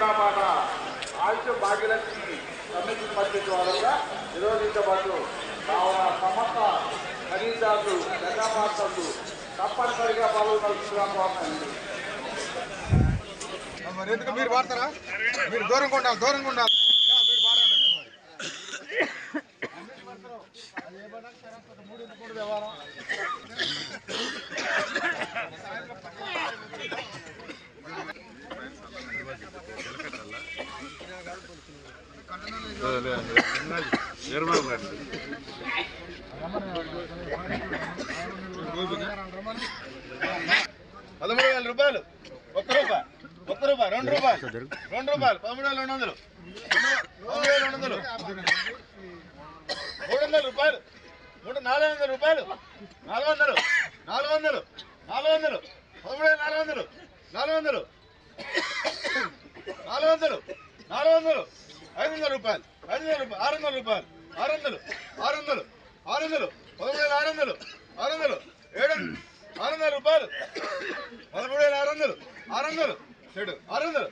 జెండాపాట ఆయుష్ భాగ్యలక్ష్మి సమితి పరిస్థితి వారంగా నిరోధించబడ్డు కావున సమస్త ఖరీదారులు జెండాపాటలు తప్పనిసరిగా పాల్గొనాల్సిందిగా కోరుతున్నాను. మరి ఎందుకు మీరు వాడతారా? మీరు దూరంగా ఉండాలి దూరంగా ఉండాలి. మీరు మరి. మూడు మూడు పదమూడు వేల రూపాయలు. ఒక్క రూపాయి. ఒక్క రూపాయి. రెండు రూపాయలు. రెండు రూపాయలు. పదమూడు వేల రెండు వందలు. మూడు వేల రెండు వందలు. మూడు వందల రూపాయలు. మూడు నాలుగు వందల రూపాయలు. నాలుగు వందలు. నాలుగు వందలు. నాలుగు వందలు. పదమూడు వేల నాలుగు వందలు. నాలుగు వందలు. నాలుగు వందలు. నాలుగు వందలు. ఐదు వందల రూపాయలు ఐదు వందల రూపాయలు ఆరు వందల రూపాయలు ఆరు వందలు ఆరు వందలు ఆరు వందలు పదమూడు వేల ఆరు వందలు ఆరు వందలు ఏడు ఆరు వందల రూపాయలు పదమూడు వేల ఆరు వందలు ఆరు వందలు ఏడు ఆరు వందలు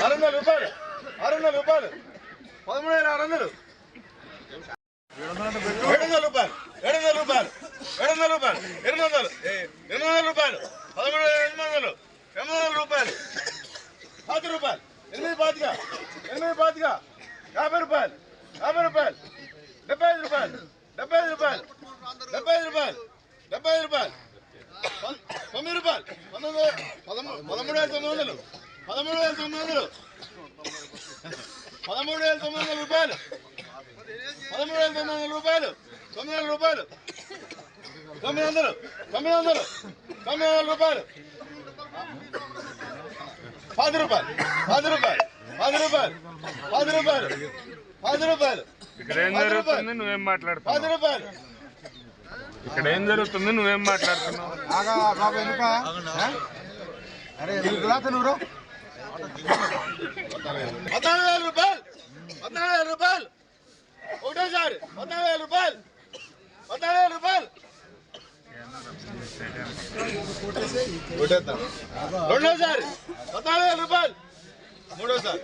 ఆరు వందల రూపాయలు ఆరు వందల రూపాయలు పదమూడు వేల ఆరు వందలు ఏడు వందల రూపాయలు ఏడు వందల రూపాయలు ఏడు వందల రూపాయలు ఎనిమిది వందలు ఏ- ఎనిమిది వందల రూపాయలు పదమూడు వేల ఎనిమిది వందలు ఎనిమిది వందల రూపాయలు పది రూపాయలు. ఎనిమిది పాతిక ఎనిమిది పాతిక. యాభై రూపాయలు యాభై రూపాయలు. డెబ్బై ఐదు రూపాయలు డెబ్బై ఐదు రూపాయలు డెబ్బై ఐదు రూపాయలు డెబ్బై ఐదు రూపాయలు. పం- తొమ్మిది రూపాయలు. పంతొమ్మిది పదమూడు వేల తొమ్మిది వందలు. పదమూడు వేల తొమ్మిది వందలు. పదమూడు వేల తొమ్మిది వందల రూపాయలు. పదమూడు వేల తొమ్మిది వందల రూపాయలు. తొమ్మిది వేల రూపాయలు. తొమ్మిది వందలు తొమ్మిది వందలు తొమ్మిది వందల రూపాయలు. పది రూపాయలు పది రూపాయలు పది రూపాయలు పది రూపాయలు పది రూపాయలు ఇక్కడ ఏం పది జరుగుతుంది? రూపాయలు నువ్వేం పది మాట్లాడుతున్నావు రూపాయలు. ఇక్కడ ఏం జరుగుతుంది? నువ్వేం మాట్లాడుతున్నావు? ఆగా బాబు ఎందుక? అరే ఎందుకు లాత నువ్వు పద్నాలుగు వేల రూపాయలు పద్నాలుగు వేల రూపాయలు. ఒకటేసారి పద్నాలుగు వేల రూపాయలు పద్నాలుగు వేల రూపాయలు. రెండోసారి. పద్నాలుగు వేల రూపాయలు. మూడోసారి.